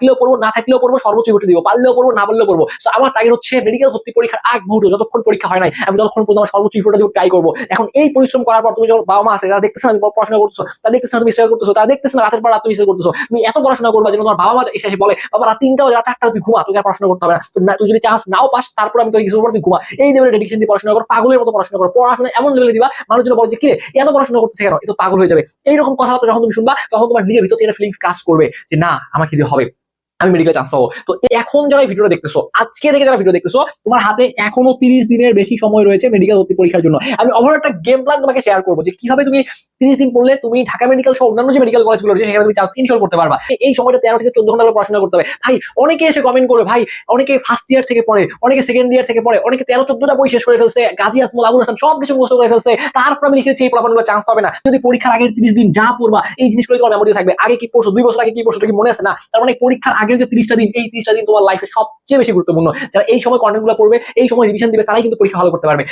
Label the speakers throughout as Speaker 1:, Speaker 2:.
Speaker 1: থাকলেও পড়ব না থাকলেও পড়ব সর্বোচ্চ ভর্তি দিব, পারলেও পড়ব না পারলেও পড়ব তো আমার টার্গেট হচ্ছে মেডিকেল ভর্তি পরীক্ষার আগ মুহূর্ত, যতক্ষণ পরীক্ষা হয় নাই, আমি ততক্ষণ পর্যন্ত আমার সর্বোচ্চ ইফোর্টটা দিব ট্রাই করব। এখন এই পরিশ্রম করার পর তুমি যখন বাবা মা আছে, তারা দেখতেছে না তুমি পড়াশোনা করছ তারা দেখতেছে না তুমি স্ট্রাগল করতেছো, তারা দেখতেছে না রাতের পর রাত তুমি স্ট্রাগল করতেছো। তুমি এত পড়াশোনা করবা যেন তোমার বাবা মা এসে বলে, বাবা, রাত তিনটা বাজে, রাত চারটা তুই ঘুমা তুই আর পড়াশোনা করতে হবে না। তুই যদি চান্স নাও পাস, তারপর আমি তোকে কিছু বলব তুই ঘুমা। এই লেভেলে ডেডিকেশন দিয়ে পড়াশোনা করো, পাগলের মতো পড়াশোনা করো। পড়াশোনা এমন লেভেলে দিবা মানুষজন বলে যে, কিরে, এত পড়াশোনা করতেছে কেন? এ তো পাগল হয়ে যাবে। এইরকম কথাবার্তা যখন তুমি শুনবা, তখন তোমার নিজের ভিতর একটা ফিলিংস কাজ করবে যে, না, আমাকে দিয়ে হবে। আমি মেডিকেল চান্স পাবো। তো এখন যারা ভিডিওটা দেখতেছো, আজকে থেকে যারা ভিডিও দেখতেছো, তোমার হাতে এখনও তিরিশ দিনের বেশি সময় রয়েছে মেডিকেল ভর্তি পরীক্ষার জন্য। আমি ওভার একটা গেম প্ল্যান তোমাকে শেয়ার করব যে কীভাবে তুমি তিরিশ দিন পড়লে তুমি ঢাকা মেডিকেল সহ অন্যান্য যে মেডিকেল কলেজগুলো রয়েছে, সেখানে তুমি চান্স ইনশোর করতে পারবা। এই সময়টা তেরো থেকে চোদ্দ ঘণ্টা পড়াশোনা করতে হবে। ভাই, অনেকে এসে কমেন্ট করবে, ভাই, অনেকে ফার্স্ট ইয়ার থেকে পড়ে, অনেকে সেকেন্ড ইয়ার থেকে পড়ে, অনেকে তেরো, চোদ্দটা বই শেষ করে ফেলছে, গাজী আসমুল আবুল হাসান সব কিছু মুখস্থ করে ফেলছে, তারপর আমি লিখেছি এই প্লাবনগুলো চান্স পাবে না। যদি পরীক্ষার আগের তিরিশ দিন যা পড়বা, এই জিনিসগুলো তোমার মেমোরি থাকবে। আগে কি পড়ছো? দুই বছর আগে কি পড়ছো? কি মনে আছে? না। তার মানে পরীক্ষার আগের যে তিরিশটা দিন, এই তিরিশটা দিন তোমার লাইফে সবচেয়ে বেশি গুরুত্বপূর্ণ। যারা এই সময় কন্টেন্টগুলো পড়বে, এই সময় রিভিশন দিবে, তারাই কিন্তু পরীক্ষা ভালো করতে পারবে।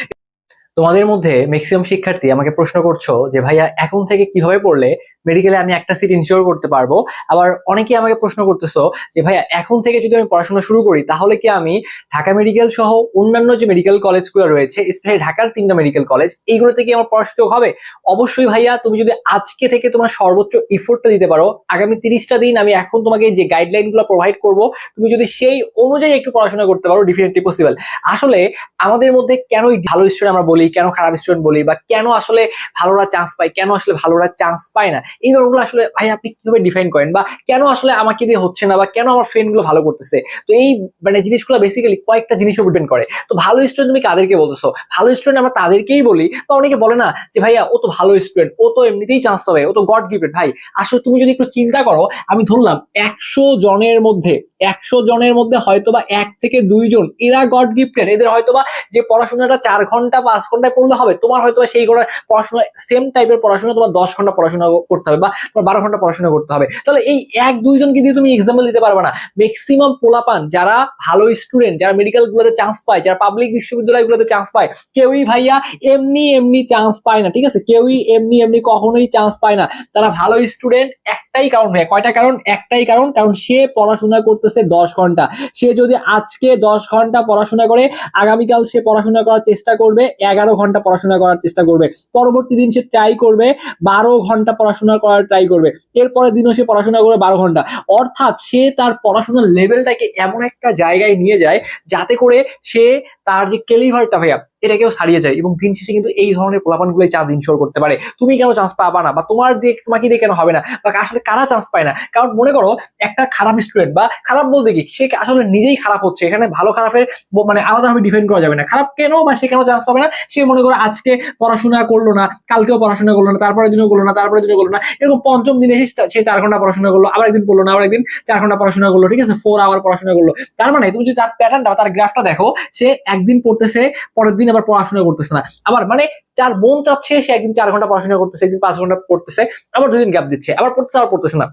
Speaker 1: তোমাদের মধ্যে ম্যাক্সিমাম শিক্ষার্থী আমাকে প্রশ্ন করছ যে, ভাইয়া, এখন থেকে কীভাবে পড়লে মেডিকেলে আমি একটা সিট ইনশিওর করতে পারব। আবার অনেকেই আমাকে প্রশ্ন করতেছো যে, ভাইয়া, এখন থেকে যদি আমি পড়াশোনা শুরু করি, তাহলে কি আমি ঢাকা মেডিকেল সহ অন্যান্য যে মেডিকেল কলেজগুলো রয়েছে স্পেশালি ঢাকার তিনটা মেডিকেল কলেজ এইগুলোতে কি আমার পড়া সুযোগ হবে? অবশ্যই ভাইয়া, তুমি যদি আজকে থেকে তোমার সর্বোচ্চ ইফোর্টটা দিতে পারো, আগামী তিরিশটা দিন আমি এখন তোমাকে যে গাইডলাইনগুলো প্রোভাইড করব, তুমি যদি সেই অনুযায়ী একটু পড়াশোনা করতে পারো ডিফিনেটলি পসিবল আসলে আমাদের মধ্যে কেন ভালো স্টুডেন্ট আমরা বলি, কেন খারাপ স্টুডেন্ট বলি, বা কেন আসলে ভালোরা চান্স পায়, কেন আসলে ভালোরা চান্স পায় না এই ব্যাপারগুলো আসলে ভাই আপনি কীভাবে ডিফাইন করেন? বা কেন আসলে আমাকে দিয়ে হচ্ছে না? বা কেন আমার ফ্রেন্ডগুলো ভালো করতেছে? তো এই মানে জিনিসগুলো বেসিক্যালি কয়েকটা জিনিসের ডিপেন্ড করে। তো ভালো স্টুডেন্ট তুমি কাদেরকে বলতেছো? ভালো স্টুডেন্ট আমরা তাদেরকেই বলি। বা অনেকে বলে না যে, ভাইয়া, ও তো ভালো স্টুডেন্ট ও তো এমনিতেই চান্স পাবে, ও তো গড গিফটেড ভাই। আসলে তুমি যদি একটু চিন্তা করো, আমি ধরলাম একশো জনের মধ্যে, একশো জনের মধ্যে হয়তোবা এক থেকে দুইজন এরা গড গিফটেড এদের হয়তোবা যে পড়াশোনাটা চার ঘণ্টা, পাঁচ ঘন্টায় পড়লে হবে, তোমার হয়তো সেই ঘণ্টা পড়াশোনা সেম টাইপের পড়াশোনা তোমার দশ ঘণ্টা পড়াশোনা করতে হবে বা তোমার বারো ঘণ্টা পড়াশোনা করতে হবে। তাহলে এই এক দুইজনকে দিয়ে তুমি এক্সাম্পল দিতে পারবে না। ম্যাক্সিমাম পোলাপান, যারা ভালো স্টুডেন্ট যারা মেডিকেল গুলোতে চান্স পায়, যারা পাবলিক বিশ্ববিদ্যালয়গুলোতে চান্স পায়, কেউই ভাইয়া এমনি এমনি চান্স পায় না, ঠিক আছে? কেউই এমনি এমনি কখনোই চান্স পায় না। তারা ভালো স্টুডেন্ট একটাই কারণ ভাইয়া। কয়টা কারণ? একটাই কারণ কারণ সে পড়াশোনা করতেছে দশ ঘণ্টা। সে যদি আজকে দশ ঘণ্টা পড়াশোনা করে, আগামীকাল সে পড়াশোনা করার চেষ্টা করবে, এগারো ঘণ্টা পড়াশোনা করার চেষ্টা করবে। পরবর্তী দিন সে ট্রাই করবে, বারো ঘণ্টা পড়াশোনা করার ট্রাই করবে। এরপরের দিনও সে পড়াশোনা করবে বারো ঘণ্টা। অর্থাৎ সে তার পড়াশোনার লেভেলটাকে এমন একটা জায়গায় নিয়ে যায় যাতে করে সে তার যে কেলিভারটা ভাইয়া এটাকেও ছাড়িয়ে যায় এবং দিন শেষে কিন্তু এই ধরনের পোলাপানগুলোই চান্স ইনশোর করতে পারে। তুমি কেন চান্স পাবা না? বা তোমার দিয়ে, তোমাকে দিয়ে কেন হবে না? বা আসলে কারা চান্স পায় না? কারণ মনে করো, একটা খারাপ স্টুডেন্ট বা খারাপ বলতে কি, সে আসলে নিজেই খারাপ হচ্ছে। এখানে ভালো খারাপের মানে আলাদাভাবে ডিফেন্ড করা যাবে না। খারাপ কেন বা সে কেন চান্স পাবে না? সে মনে করো আজকে পড়াশোনা করল না, কালকেও পড়াশোনা করল না তারপরে দিনও করল না তারপরে দিনও করল না। এরকম পঞ্চম দিনে এসে সে চার ঘণ্টা পড়াশোনা করল, আবার একদিন করল না, আবার একদিন চার ঘণ্টা পড়াশোনা করল, ঠিক আছে? ফোর আওয়ার পড়াশোনা করল। তার মানে তুমি যদি তার প্যাটার্নটা তার গ্রাফটা দেখো, সে একদিন পড়তেছে, পরের দিন আবার পড়াশোনা করতেছে না। আবার মানে যার মন চাচ্ছে সে একদিন চার ঘণ্টা পড়াশোনা করতেছে, একদিন পাঁচ ঘণ্টা পড়তেছে, আবার দুদিন গ্যাপ দিচ্ছে, আবার পড়তেছে আবার পড়তেছে না।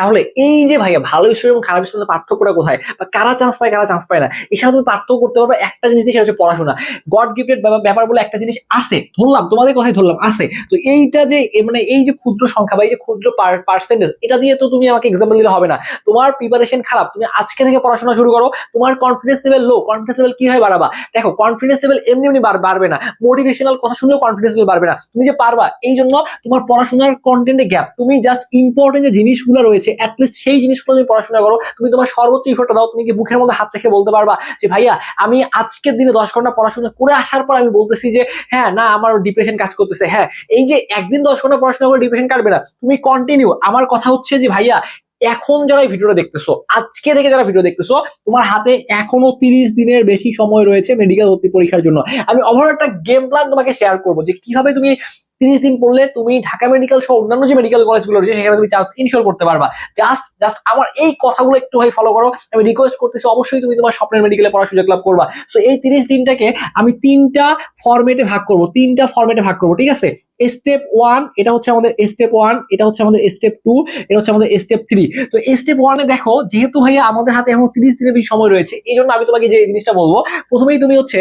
Speaker 1: তাহলে এই যে ভাইয়া, ভালো স্টুডেন্ট এবং খারাপ স্টুডেন্টের পার্থক্যটা কোথায়? বা কারা চান্স পায়, কারা চান্স পায় না? এখানে তুমি পার্থক্য করতে পারবে, একটা জিনিস হচ্ছে পড়াশোনা। গড গিফটেড ব্যাপার বলে একটা জিনিস আছে, ধরলাম, তোমাদের কথাই ধরলাম, আছে। তো এইটা যে মানে এই যে ক্ষুদ্র সংখ্যা বা এই যে ক্ষুদ্র পার্সেন্টেজ এটা দিয়ে তো তুমি আমাকে এক্সাম্পল দিলে হবে না। তোমার প্রিপারেশন খারাপ, তুমি আজকে থেকে পড়াশোনা শুরু করো, তোমার confidence level low confidence level কি হয় বাড়াবা? দেখো কনফিডেন্স লেভেল এমনি এমনি বাড়বে না। মোটিভেশনাল কথা শুনলেও কনফিডেন্স লেভেল বাড়বে না। তুমি যে পারবা এই জন্য তোমার পড়াশোনার কন্টেন্টে গ্যাপ তুমি জাস্ট ইম্পর্টেন্ট যে জিনিসগুলো রয়েছে অ্যাটলিস্ট সেই জিনিসগুলো তুমি পড়াশোনা করো। তুমি তোমার সর্বোচ্চ ইফোর্টটা দাও, তুমি কি বুকের মধ্যে হাত রেখে বলতে পারবা যে, ভাইয়া, আমি আজকের দিনে দশ ঘণ্টা পড়াশোনা করে আসার পর আমি বলতেছি যে হ্যাঁ না, আমার ডিপ্রেশন কাজ করতেছে। হ্যাঁ এই যে একদিন দশ ঘণ্টা পড়াশোনা করে ডিপ্রেশন কাটবে না। তুমি কন্টিনিউ আমার কথা হচ্ছে যে, ভাইয়া, এখন যারা ভিডিওটা দেখতেছো, আজকে থেকে যারা ভিডিও দেখতেছো, তোমার হাতে এখনও তিরিশ দিনের বেশি সময় রয়েছে মেডিকেল ভর্তি পরীক্ষার জন্য। আমি ওভার একটা গেম প্ল্যান তোমাকে শেয়ার করব যে, কীভাবে তুমি তিরিশ দিন পড়লে তুমি ঢাকা মেডিকেল সহ অন্যান্য যে মেডিকেল কলেজগুলো রয়েছে, সেখানে তুমি চান্স ইনশিওর করতে পারবা। জাস্ট জাস্ট আমার এই কথাগুলো একটু ভাই ফলো করো। আমি রিকোয়েস্ট করতেছি, অবশ্যই তুমি তোমার স্বপ্নের মেডিকেলে পড়ার সুযোগ লাভ করবা। সো এই তিরিশ দিনটাকে আমি তিনটা ফরম্যাটে ভাগ করব, তিনটা ফরম্যাটে ভাগ করব, ঠিক আছে? স্টেপ ওয়ান এটা হচ্ছে আমাদের স্টেপ ওয়ান এটা হচ্ছে আমাদের স্টেপ টু এটা হচ্ছে আমাদের স্টেপ থ্রি তো স্টেপ ওয়ানে দেখো, যেহেতু ভাইয়া আমাদের হাতে এখন তিরিশ দিনের সময় রয়েছে এই জন্য আমি তোমাকে যে জিনিসটা বলব, প্রথমেই তুমি হচ্ছে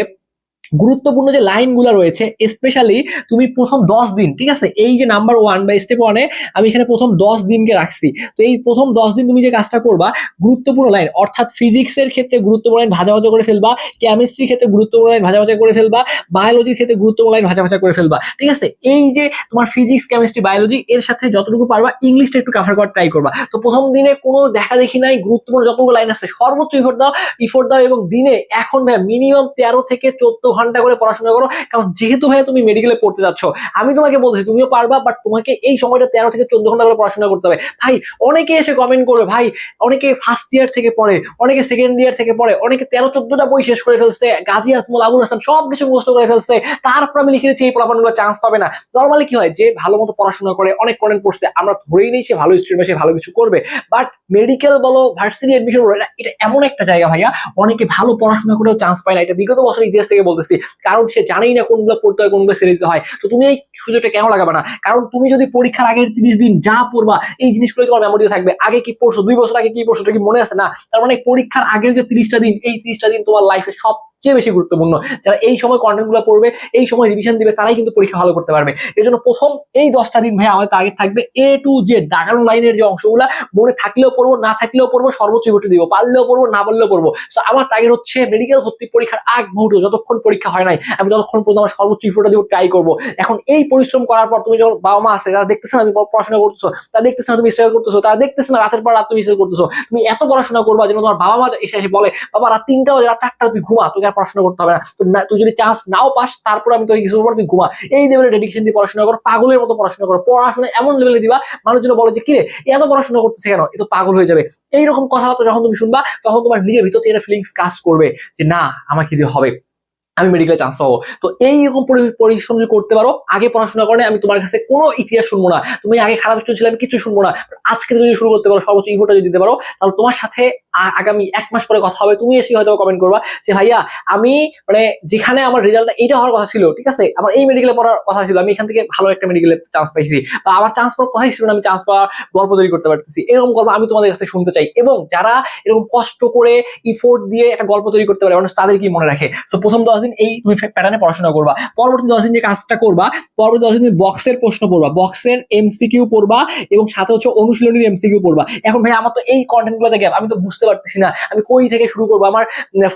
Speaker 1: গুরুত্বপূর্ণ যে লাইনগুলো রয়েছে স্পেশালি তুমি প্রথম দশ দিন, ঠিক আছে? এই যে নাম্বার ওয়ান বা স্টেপ ওয়ানে আমি এখানে প্রথম দশ দিনকে রাখছি। তো এই প্রথম দশ দিন তুমি যে কাজটা করবা, গুরুত্বপূর্ণ লাইন অর্থাৎ ফিজিক্সের ক্ষেত্রে গুরুত্বপূর্ণ লাইন ভাজা ভাজা করে ফেলবা কেমিস্ট্রির ক্ষেত্রে গুরুত্বপূর্ণ লাইন ভাজা ভাজা করে ফেলবা বায়োলজির ক্ষেত্রে গুরুত্বপূর্ণ লাইন ভাজা ভাজা করে ফেলবা, ঠিক আছে? এই যে তোমার ফিজিক্স কেমিস্ট্রি বায়োলজি এর সাথে যতটুকু পারবা ইংলিশটা একটু কাভার করার ট্রাই করবা। তো প্রথম দিনে কোনো দেখা দেখি নাই, গুরুত্বপূর্ণ যতগুলো লাইন আছে, সর্বোচ্চ ইফোর্ট দাও ইফোর্ট দাও এবং দিনে, এখন ভাই মিনিমাম তেরো থেকে চোদ্দ ঘণ্টা করে পড়াশোনা করো। কারণ যেহেতু ভাই তুমি মেডিকেলে পড়তে যাচ্ছ, আমি তোমাকে বলছি তুমিও পারবা বাট তোমাকে এই সময়টা তেরো থেকে চোদ্দ ঘণ্টা করে পড়াশোনা করতে হবে। ভাই, অনেকে এসে কমেন্ট করবে, ভাই, অনেকে ফার্স্ট ইয়ার থেকে পড়ে, অনেকে সেকেন্ড ইয়ার থেকে পড়ে, অনেকে তেরো, চোদ্দটা বই শেষ করে ফেলছে, গাজী আসমুল আবুল হাসান সব কিছু মুখস্থ করে ফেলছে, তারপর আমি লিখে দিচ্ছি, এই পড়াশোনাগুলো চান্স পাবে না। নর্মালি কি হয়, যে ভালো মতো পড়াশোনা করে, অনেক কন্টেন্ট পড়ছে, আমরা ধরেই নেই সে ভালো স্টুডেন্ট সে ভালো কিছু করবে। বাট মেডিকেল বলো ভার্সিটি এডমিশন বলো, এটা- এমন একটা জায়গা ভাইয়া, অনেকে ভালো পড়াশোনা করেও চান্স পায় না। এটা বিগত বছর ইতিহাস থেকে বলতেছি। কারণ সে জানেই না কোনগুলো পড়তে হয়, কোনগুলো ছেড়ে দিতে হয়। তো তুমি এই সুযোগটা কেন লাগাবে না? কারণ তুমি যদি পরীক্ষার আগের তিরিশ দিন যা পড়বা, এই জিনিসগুলো তোমার মেমোরিতে থাকবে। আগে কি পড়ছো? দুই বছর আগে কি পড়ছো? কি মনে আছে? না। তার মানে পরীক্ষার আগের যে তিরিশটা দিন, এই তিরিশটা দিন তোমার লাইফে সবচেয়ে বেশি গুরুত্বপূর্ণ। যারা এই সময় কন্টেন্টগুলো পড়বে, এই সময় রিভিশন দিবে, তারাই কিন্তু পরীক্ষা ভালো করতে পারবে। এই জন্য প্রথম এই দশটা দিন ভাই আমাদের টার্গেট থাকবে এ টু জেড দাগানো লাইনের যে অংশগুলো, মনে থাকলেও পড়ব, না থাকলেও পড়ব, সর্বোচ্চ ঘটে দিব। পারলেও পড়ব, না পারলেও পড়ব। তো আমার টার্গেট হচ্ছে মেডিকেল ভর্তি পরীক্ষার আগ মুহূর্ত, যতক্ষণ পরীক্ষা হয় নাই। আমি ততক্ষণ পর্যন্ত আমার সর্বোচ্চ ইফোর্টটা দিব ট্রাই করব। এখন এই পরিশ্রম করার পর তুমি যখন বাবা মা আছে, তারা দেখতেছে না তুমি পড়াশোনা করতেছো, তারা দেখতেছে না তুমি স্ট্রাগল করতেছো, তারা দেখতেছে না রাতের পর রাত তুমি স্ট্রাগল করতেছো। তুমি এত পড়াশোনা করবা যেন তোমার বাবা মা এসে এসে বলে, বাবা, রাত তিনটা বাজে, রাত চারটা তুই ঘুমা, তোকে আর পড়াশোনা করতে হবে না। না, তুই যদি চান্স নাও পাস, তারপর আমি তোকে কিছু পর তুই ঘুমা। এই লেভেলে ডেডিকেশন দিয়ে পড়াশোনা করো, পাগলের মতো পড়াশোনা করো। পড়াশোনা এমন লেভেলে দিবা, মানুষজন বলে যে, কিরে এত পড়াশোনা করতেছে কেন? এ তো পাগল হয়ে যাবে। এইরকম কথাবার্তা যখন তুমি শুনবা, তখন তোমার নিজের ভিতর থেকে ফিলিংস কাজ করবে যে, না, আমাকে দিয়ে হবে। আমি মেডিকেলে চান্স পাবো। তো এইরকম পরি- পরিশ্রম যদি করতে পারো, আগে পড়াশোনা করে আমি তোমার কাছে কোনো ইতিহাস শুনব না। তুমি আগে খারাপ স্টুডেন্ট ছিলে আমি কিছু শুনব না। আজকে যদি শুরু করতে পারো, সর্বোচ্চ ইভোটা যদি দিতে পারো, তাহলে তোমার সাথে আগামী এক মাস পরে কথা হবে, তুমি এসে হয়তো কমেন্ট করবা যে, ভাইয়া, আমি মানে যেখানে আমার রেজাল্টটা এইটা হওয়ার কথা ছিল, ঠিক আছে? আমার এই মেডিকেলে পড়ার কথা ছিল, আমি এখান থেকে ভালো একটা মেডিকেলে চান্স পাইছি। বা আমার চান্স পাওয়ার কথাই ছিল না, আমি চান্স পাওয়ার গল্প তৈরি করতে পারতেছি। এরকম গল্প আমি তোমাদের কাছে শুনতে চাই এবং যারা এরকম কষ্ট করে ইফোর্ট দিয়ে একটা গল্প তৈরি করতে পারে, মানুষ তাদের কি মনে রাখে। তো প্রথম দশ দিন এই তুমি প্যাটার্নে পড়াশোনা করবা। পরবর্তী দশ দিন যে কাজটা করবা, পরবর্তী দশ দিন তুমি বক্সের প্রশ্ন পড়বা। বক্সের এমসিকিউ পড়বা এবং সাথে হচ্ছে অনুশীলনীর এমসিকিউ পড়বা। এখন ভাই আমার তো এই কন্টেন্টগুলো থেকে আমি তো বুঝতে পারতেছি না। আমি কই থেকে শুরু করব? আমার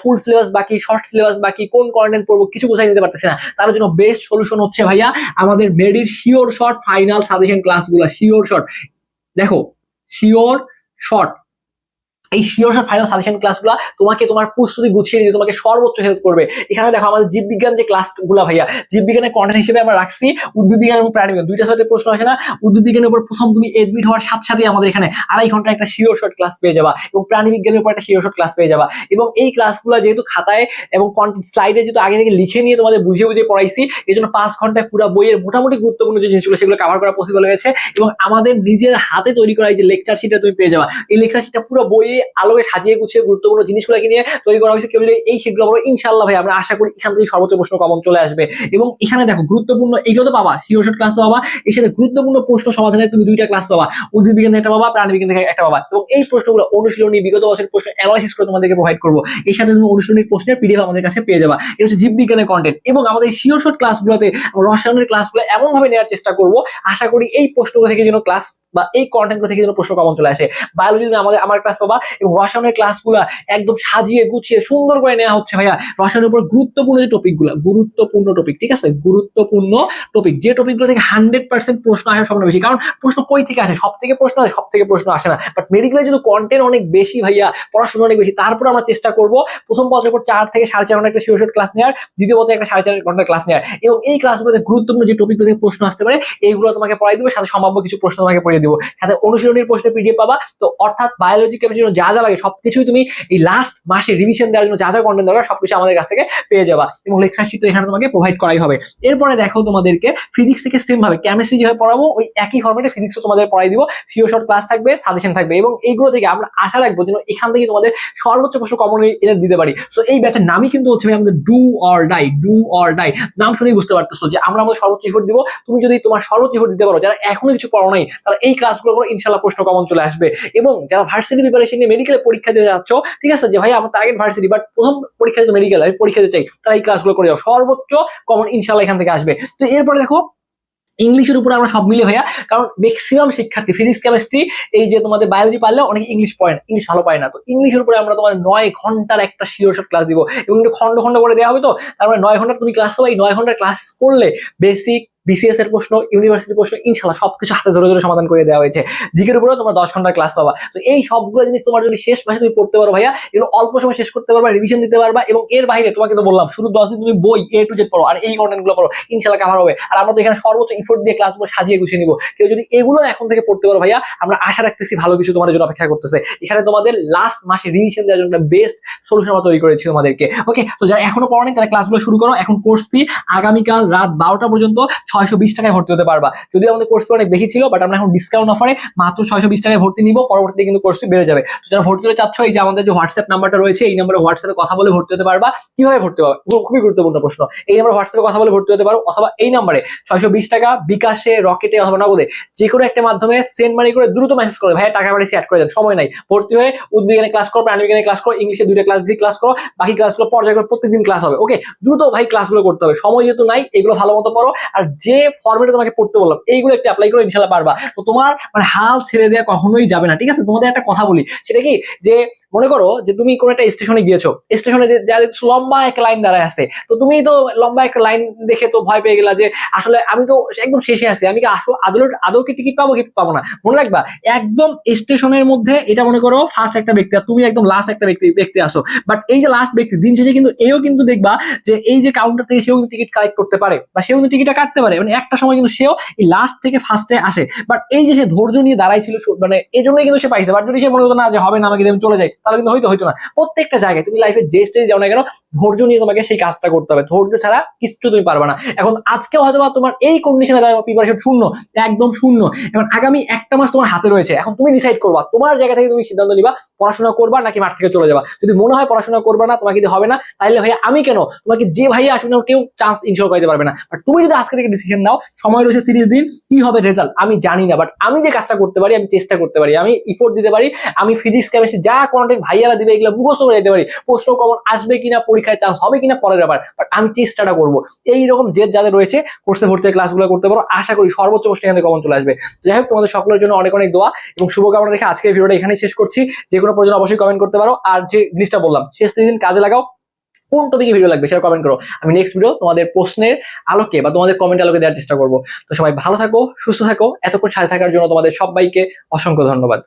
Speaker 1: ফুল সিলেবাস বাকি শর্ট সিলেবাস বাকি, কোন কন্টেন্ট পড়ব, কিছু বোঝাই নিতে পারতেছি না। তার জন্য বেস্ট সলিউশন হচ্ছে ভাইয়া, আমাদের মেডির শিওর শর্ট ফাইনাল সাজেশন ক্লাসগুলো শিওর শর্ট দেখো শিওর শর্ট এই শিওর ফাইনাল সাজেশন ক্লাসগুলো তোমাকে তোমার প্রস্তুতি গুছিয়ে নিয়ে তোমাকে সর্বোচ্চ হেল্প করবে। এখানে দেখো আমাদের জীববিজ্ঞান যে ক্লাসগুলো ভাইয়া, জীববিজ্ঞানের কন্টেন্ট হিসেবে আমরা রাখছি উদ্ভিদ বিজ্ঞান এবং প্রাণী বিজ্ঞান দুইটা সাথে প্রশ্ন আসে না উদ্ভিদ বিজ্ঞানের উপর প্রথম তুমি এডমিট হওয়ার সাথে সাথে আমাদের এখানে আড়াই ঘণ্টা একটা শিওর শর্ট ক্লাস পেয়ে যাবা এবং প্রাণী বিজ্ঞানের উপর একটা শিওর শর্ট ক্লাস পেয়ে যাবা। এবং এই ক্লাসগুলো যেহেতু খাতায় এবং স্লাইডে যেহেতু আগে থেকে লিখে নিয়ে তোমাদের বুঝিয়ে বুঝিয়ে পড়াইছি এই জন্য পাঁচ ঘন্টায় পুরো বইয়ের মোটামুটি গুরুত্বপূর্ণ যে জিনিসগুলো সেগুলো কভার করা পসিবল হয়েছে এবং আমাদের নিজের হাতে তৈরি করা এই যে লেকচার শিটটা তুমি পেয়ে যাবা। এই লেকচার শিটটা পুরো বইয়ে আলোকে সাজিয়ে গুছিয়ে গুরুত্বপূর্ণ জিনিসগুলোকে নিয়ে তৈরি করা হয়েছে। কেউ যদি এই শিটগুলো পড়ো ইনশাল্লাহ ভাই, আমরা আশা করি এখান থেকে সর্বোচ্চ প্রশ্ন কমন চলে আসবে। এবং এখানে দেখো, গুরুত্বপূর্ণ এইগুলো তো পাবা সিওর শর্ট ক্লাস তো পাবা, এর সাথে গুরুত্বপূর্ণ প্রশ্ন সমাধানের তুমি দুইটা ক্লাস পাবা। উদ্ভিদ বিজ্ঞান একটা পাবা, প্রাণী বিজ্ঞান থেকে একটা পাবা। এবং এই প্রশ্নগুলো অনুশীলনী, বিগত বছরের প্রশ্ন অ্যানালাইসিস করে তোমাদেরকে প্রোভাইড করব। এর সাথে তুমি অনুশীলনীর প্রশ্নের পিডিএফ আমাদের কাছে পেয়ে যাবা। এটা হচ্ছে জীববিজ্ঞানের কন্টেন্ট এবং আমাদের শর্ট ক্লাসগুলোতে রসায়নের ক্লাসগুলো এমন ভাবে নেওয়ার চেষ্টা করব। আশা করি এই প্রশ্নগুলো থেকে যেন ক্লাস বা এই কন্টেন্টগুলো থেকে যেন প্রশ্ন কমন চলে আসে। বায়োলজি আমাদের, আমার ক্লাস পাবা এবং রসায়নের ক্লাসগুলো একদম সাজিয়ে গুছিয়ে সুন্দর করে নেওয়া হচ্ছে ভাইয়া। রসায়নের উপর গুরুত্বপূর্ণ যে টপিকগুলো গুরুত্বপূর্ণ টপিক ঠিক আছে? গুরুত্বপূর্ণ টপিক যে টপিকগুলো থেকে হান্ড্রেড পার্সেন্ট প্রশ্ন আসার সম্ভাবনা বেশি। কারণ প্রশ্ন কই থেকে আসে? সব থেকে প্রশ্ন আসে সব থেকে প্রশ্ন আসে না। বাট মেডিকেলে যেহেতু কন্টেন্ট অনেক বেশি ভাইয়া, পড়াশোনা অনেক বেশি, তারপর আমরা চেষ্টা করব প্রথম বছরের পর চার থেকে সাড়ে চার ঘণ্টা একটা শিওর ক্লাস নেওয়ার দ্বিতীয় বছর একটা সাড়ে চার ঘণ্টা ক্লাস নেওয়ার এবং এই ক্লাসগুলোতে গুরুত্বপূর্ণ যে টপিকগুলো থেকে প্রশ্ন আসতে পারে, এইগুলো তোমাকে পড়াই দেবো, সাথে সম্ভাব্য কিছু প্রশ্ন তোমাকে পড়িয়ে দেবো। সাথে অনুশীলনীর প্রশ্নের পিডিএফ পাবা। তো অর্থাৎ বায়োলজি কেমিস্ট্রির জন্য যা যা লাগে সবকিছুই তুমি এই লাস্ট মাসে রিভিশন দেওয়ার জন্য যা যা কন্টেন্ট দরকার সবকিছু আমাদের কাছ থেকে পেয়ে যাবা এবং লেকচার শিট এখানে তোমাকে প্রোভাইড করাই হবে। এরপরে দেখো তোমাদেরকে ফিজিক্স থেকে সেম ভাবে কেমিস্ট্রি যেভাবে পড়াবো, ওই একই ফর্মেটে ফিজিক্সও তোমাদের পড়াই দিব। সিও শর্ট ক্লাস থাকবে সাজেশন থাকবে এবং এইগুলো থেকে আমরা আশা রাখব যেন এখান থেকে তোমাদের সর্বোচ্চ প্রশ্ন কমন এনে দিতে পারি। সো এই ব্যাচের নামই কিন্তু হচ্ছে আমাদের do or die do or die নাম শুনেই বুঝতে পারতেছো যে আমরা আমাদের সর্বোচ্চ ইফোর্ট দিব। তুমি যদি তোমার সর্বোচ্চ ইফোর্ট দিতে পারো, যারা এখনও কিছু পড়ো নাই, তারা এই ক্লাসগুলো করে ইনশাল্লাহ প্রশ্ন কমন চলে আসবে। এবং যারা ভার্সিটি প্রিপারেশন নিয়ে মেডিকেলে পরীক্ষা দিতে যাচ্ছ, ঠিক আছে? যে ভাই আমার টার্গেট ভার্সিটি বাট প্রথম পরীক্ষা দিতে মেডিকেল আমি পরীক্ষা দিতে চাই, তারা এই ক্লাসগুলো করে যাও। সর্বোচ্চ কমন ইনশাল্লাহ এখান থেকে আসবে। তো এরপরে দেখো, ইংলিশের উপরে আমরা সব মিলে ভাইয়া, কারণ ম্যাক্সিমাম শিক্ষার্থী ফিজিক্স কেমিস্ট্রি এই যে তোমাদের বায়োলজি পারলে অনেক ইংলিশ পড়ে না ইংলিশ ভালো পায় না। তো ইংলিশের উপরে আমরা তোমার নয় ঘণ্টার একটা শিওর ক্লাস দিব। এবং খন্ড খন্ড করে দেওয়া হবে তো? তার মানে নয় ঘণ্টা তুমি ক্লাস হবে এই নয় ঘণ্টার ক্লাস করলে বেসিক বিসিএস এর প্রশ্ন ইউনিভার্সিটির প্রশ্ন, ইনশাল্লাহ সবকিছু হাতে ধরে ধরে সমাধান করে দেওয়া হয়েছে। জিকের উপরেও তোমার দশ ঘণ্টার ক্লাস পাবা। তো এই সবগুলো জিনিস তোমার যদি শেষ মাসে তুমি পড়তে পারো ভাইয়া। এগুলো অল্প সময় শেষ করতে পারবা রিভিশন দিতে পারবা এবং এর বাইরে তোমাকে তো বললাম, শুধু দশ দিন তুমি বই এ টু জেড পড়ো আর এই কন্টেন্টগুলো পড়ো, ইনশাল্লাহ কাভার হবে। আর আমরা তো এখানে সর্বোচ্চ ইফোর্ট দিয়ে ক্লাসগুলো সাজিয়ে গুছিয়ে নিবো। কেউ যদি এগুলো এখন থেকে পড়তে পারো ভাইয়া, আমরা আশা রাখতেছি ভালো কিছু তোমাদের জন্য অপেক্ষা করতেছে। এখানে তোমাদের লাস্ট মাসে রিভিশন দেওয়ার জন্য বেস্ট সলিউশন আমরা তৈরি করেছি তোমাদেরকে। ওকে তো যারা এখনও পড়ো তারা ক্লাসগুলো শুরু করো। এখন কোর্স ফি আগামীকাল রাত বারোটা পর্যন্ত ছয়শো বিশ টাকায় ভর্তি হতে পারবা। যদিও আমাদের কোর্স অনেক বেশি ছিল বাট আমরা এখন ডিসকাউন্ট অফারে মাত্র ছয়শো বিশ টাকায় ভর্তি নিব, পরবর্তীতে কিন্তু কোর্সটি বেড়ে যাবে। তো যারা ভর্তি হতে চাচ্ছ, এই যে আমাদের যে হোয়াটসঅ্যাপ নাম্বারটা রয়েছে, এই নাম্বারে হোয়াটসঅ্যাপে কথা বলে ভর্তি হতে পারবা। কীভাবে ভর্তি হবে? খুবই গুরুত্বপূর্ণ প্রশ্ন। এই নাম্বারে হোয়াটসঅ্যাপে কথা বলে ভর্তি হতে পারো, অথবা এই নাম্বারে ছয়শো বিশ টাকা বিকাশে, রকেটে অথবা নগদে যে কোনো একটা মাধ্যমে সেন্ড মানি করে দ্রুত মেসেজ করে। ভাই টাকা বাড়ি অ্যাড করে দেন, সময় নাই। ভর্তি হয়ে উদ্বিজ্ঞানে ক্লাস করো প্রাণীবিজ্ঞানে ক্লাস করো, ইংলিশে দুইটা ক্লাস দিয়ে ক্লাস করো, বাকি ক্লাসগুলো পর্যায়ে করে প্রত্যেকদিন ক্লাস হবে। ওকে দ্রুত ভাই ক্লাসগুলো করতে হবে। সময় যেহেতু নাই, এগুলো ভালো মতো পড়ো। আর যে ফর্মেটে তোমাকে পড়তে বললাম, এইগুলো একটু অ্যাপ্লাই করে, ইনশাল্লাহ পারবা। তো তোমার মানে হাল ছেড়ে দেওয়া কখনোই যাবে না, ঠিক আছে? তোমাদের একটা কথা বলি, সেটা কি? যে মনে করো যে তুমি কোনো একটা স্টেশনে গিয়েছো স্টেশনে লম্বা একটা লাইন দাঁড়ায় আছে, তো তুমি তো লম্বা একটা লাইন দেখে তো ভয় পেয়ে গেলা যে, আসলে আমি তো একদম শেষে আছি, আমি কি আসো আদৌ আদৌ কি টিকিট পাবো কি পাবো না? মনে রাখবা, একদম স্টেশনের মধ্যে এটা মনে করো ফার্স্ট একটা ব্যক্তি, আর তুমি একদম লাস্ট একটা ব্যক্তি ব্যক্তি আসো বাট এই যে লাস্ট ব্যক্তি, দিন শেষে কিন্তু এও কিন্তু দেখবা যে এই যে কাউন্টার থেকে সেও কিন্তু টিকিট কালেক্ট করতে পারে, বা সেও কিন্তু টিকিটটা কাটতে পারে। মানে একটা সময় কিন্তু সেও এই লাস্ট থেকে ফার্স্টে আসে। বাট এই যে সে ধৈর্য নিয়ে দাঁড়াইছিল মানে এই জন্যই কিন্তু সে পাইছে। বাট যদি সে মনে হতো না, যে হবে না, আমাকে আমি চলে যাই, তাহলে কিন্তু হয়তো হয়তো না। প্রত্যেকটা জায়গায় তুমি লাইফে যে স্টেজে যাও না কেন, ধৈর্য নিয়ে তোমাকে সেই কাজটা করতে হবে। ধৈর্য ছাড়া কিছু তুমি পারবে না। এখন আজকেও হয়তো তোমার এই কন্ডিশনে প্রিপারেশন শূন্য, একদম শূন্য। এখন আগামী একটা মাস তোমার হাতে রয়েছে। এখন তুমি ডিসাইড করবা, তোমার জায়গা থেকে তুমি সিদ্ধান্ত নিবা, পড়াশোনা করবা নাকি মাঠ থেকে চলে যাবা। যদি মনে হয় পড়াশোনা করবা না, তোমাকে যদি হবে না, তাহলে ভাইয়া আমি কেন? তোমাকে যে ভাইয়া আসুন কেউ চান্স ইনশোর করতে পারবে না। বাট তুমি যদি আজকে থেকে ডিসিশন নাও। সময় রয়েছে তিরিশ দিন, কি হবে রেজাল্ট আমি জানি না বাট আমি যে কাজটা করতে পারি, আমি চেষ্টা করতে পারি। আমি ইফোর্ট দিতে পারি, আমি ফিজিক্স কেমিস্ট্রি যা কন্টেন্ট ভাইয়ারা দিবে, এগুলো মুখস্থ করে দিতে পারি। প্রশ্ন কমন আসবে কিনা, পরীক্ষায় চান্স হবে কিনা, পরের ব্যাপার। বাট আমি চেষ্টাটা করব। এইরকম জেদ যাদের রয়েছে কোর্সে ভর্তি ক্লাসগুলো করতে পারো, আশা করি সর্বোচ্চ প্রশ্ন এখানে কমন চলে আসবে। যাই হোক, তোমাদের সকলের জন্য অনেক অনেক দোয়া এবং শুভকামনা রেখে আজকের ভিডিওটা এখানেই শেষ করছি। যে কোনো প্রয়োজন অবশ্যই কমেন্ট করতে পারো। আর যে জিনিসটা বললাম, শেষ দিন কাজে লাগাও। কোনটা দিকে ভিডিও লাগবে সেটা কমেন্ট করো। আমি নেক্সট ভিডিও তোমাদের প্রশ্নের আলোকে বা তোমাদের কমেন্ট আলোকে দেওয়ার চেষ্টা করব। তো সবাই ভালো থাকো, সুস্থ থাকো, এতক্ষণ সাথে থাকার জন্য তোমাদের সবাইকে অসংখ্য ধন্যবাদ।